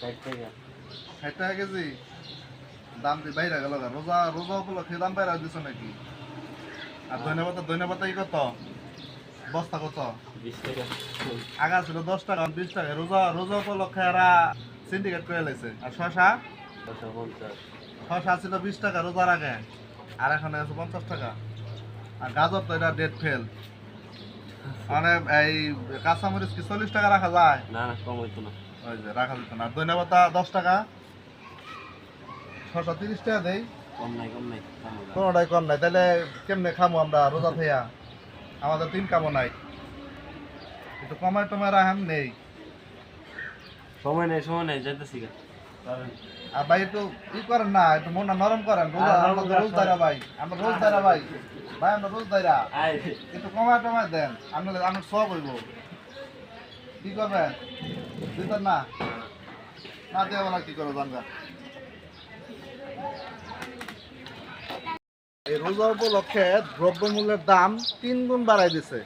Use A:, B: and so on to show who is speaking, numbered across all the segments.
A: ষাট টাকা।
B: কেজি? দাম দিয়ে বাইরে গেল রোজা রোজা উপলক্ষে দাম বাইরে দিছ নাকি? আর ধন্যবাদ ধন্যবাদ কি কত? বস্তা কত? আগা ছিল দশ টাকা বিশ টাকা। রোজা রোজা উপলক্ষে এরা সিন্ডিকেট করে লাইছে আর শশা? শশা ছিল বিশ টাকা রোজার আগে। আর এখন আছে পঞ্চাশ টাকা। আর গাজর তো এটা ডেট ফেল মানে এই কাঁচামরিচ কি চল্লিশ টাকা রাখা যায়?
A: না না কম হইতো না।
B: ওই যে রাখা যেত না আর ধন্যবাদ দশ টাকা। ছশো তিরিশ টাকা দেই।
A: কম নাই কম নাই কম
B: কোনোটাই কম নাই। তাহলে কেমনে খামো আমরা রোজা থেয়া আমাদের তিন কামও নাই। একটু কমায় টমায় রাখেন নেই।
A: সময় নেই সময় নেই যাইতেছি গা।
B: আর ভাই একটু ই করেন না একটু মনটা নরম করেন। রোজা আমরা রোজ দাঁড়া ভাই আমরা রোজ দাঁড়া ভাই। ভাই আমরা রোজ দাঁড়া একটু কমায় টমায় দেন। আপনার আমার সব হইব। কি করবেন? দিতেন না। না দেওয়া বলা কি করো এই রোজা উপলক্ষে দ্রব্যমূল্যের দাম তিন গুণ বাড়াই দিছে।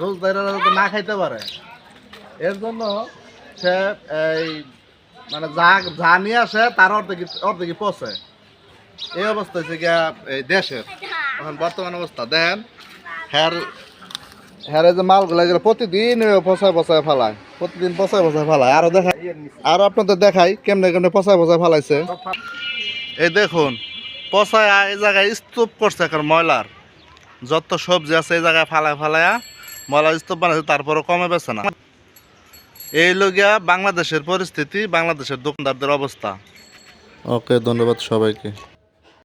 B: রোজদারেরা যাতে না খাইতে পারে। এর জন্য সে এই মানে যা যা নিয়ে আসে তার অর্ধেক অর্ধেকই পচে। এই অবস্থা হচ্ছে গিয়া এই দেশের। এখন বর্তমান অবস্থা দেন হ্যার হ্যারে যে মালগুলো এগুলো প্রতিদিন পচায় পচায় ফেলায়। প্রতিদিন পচায় পচায় ফেলায়। আরও দেখাই আরও আপনাদের দেখাই কেমনে কেমনে পচায় পচায় ফেলাইছে। এই দেখুন, পচায় এই জায়গায় স্তূপ করছে এখন ময়লার। যত সবজি আছে এই জায়গায় ফালায় ফালায়া ময়লার স্তূপ বানাইছে তারপরে কমে বেছে না। এই লগিয়া বাংলাদেশের পরিস্থিতি, বাংলাদেশের দোকানদারদের অবস্থা। ওকে, ধন্যবাদ সবাইকে।